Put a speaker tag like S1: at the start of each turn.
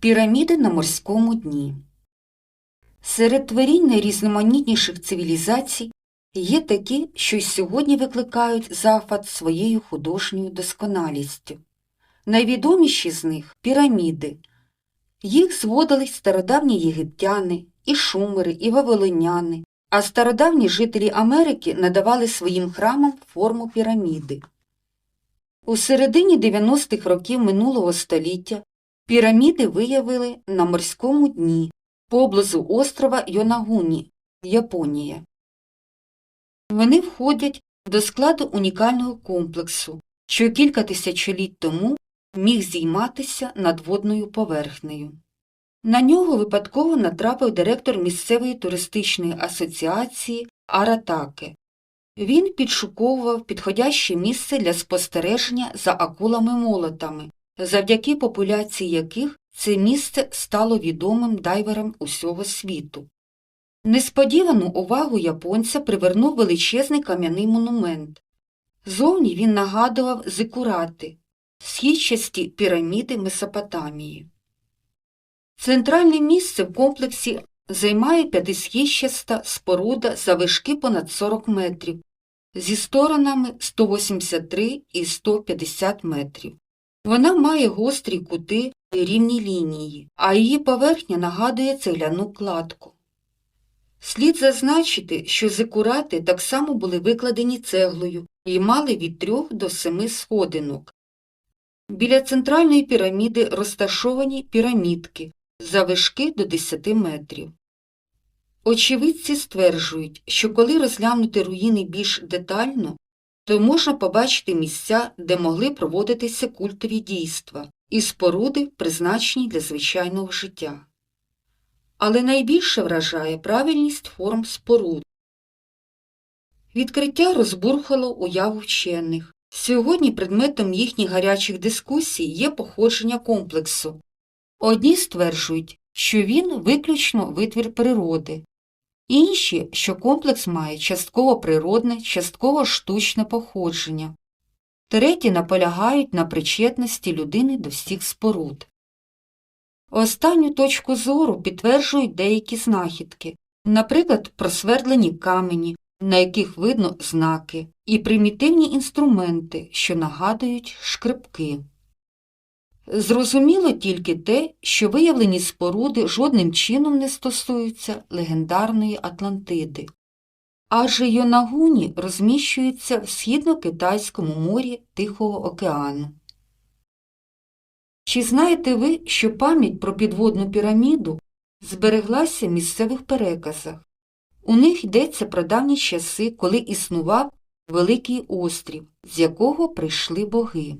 S1: Піраміди на морському дні. Серед творінь найрізноманітніших цивілізацій є такі, що й сьогодні викликають захват своєю художньою досконалістю. Найвідоміші з них піраміди. Їх зводили стародавні єгиптяни, і шумери, і вавилоняни, а стародавні жителі Америки надавали своїм храмам форму піраміди. У середині 90-х років минулого століття Піраміди виявили на морському дні поблизу острова Йонагуні, Японія. Вони входять до складу унікального комплексу, що кілька тисячоліть тому міг зійматися над водною поверхнею. На нього випадково натрапив директор місцевої туристичної асоціації Аратаке. Він підшуковував підходяще місце для спостереження за акулами-молотами, завдяки популяції яких це місце стало відомим дайверам усього світу. Несподівану увагу японця привернув величезний кам'яний монумент. Зовні він нагадував зикурати, східчасті піраміди Месопотамії. Центральне місце в комплексі займає п'ятисхідчаста споруда завишки понад 40 метрів, зі сторонами 183 і 150 метрів. Вона має гострі кути і рівні лінії, а її поверхня нагадує цегляну кладку. Слід зазначити, що зикурати так само були викладені цеглою і мали від трьох до семи сходинок. Біля центральної піраміди розташовані пірамідки завишки до 10 метрів. Очевидці стверджують, що коли розглянути руїни більш детально, то можна побачити місця, де могли проводитися культові дійства і споруди, призначені для звичайного життя. Але найбільше вражає правильність форм споруд. Відкриття розбурхало уяву вчених. Сьогодні предметом їхніх гарячих дискусій є походження комплексу. Одні стверджують, що він виключно витвір природи, інші, що комплекс має частково природне, частково штучне походження. Треті наполягають на причетності людини до всіх споруд. Останню точку зору підтверджують деякі знахідки, наприклад, просвердлені камені, на яких видно знаки, і примітивні інструменти, що нагадують шкрипки. Зрозуміло тільки те, що виявлені споруди жодним чином не стосуються легендарної Атлантиди. Адже Йонагуні розміщується в східно-китайському морі Тихого океану. Чи знаєте ви, що пам'ять про підводну піраміду збереглася в місцевих переказах? У них йдеться про давні часи, коли існував великий острів, з якого прийшли боги.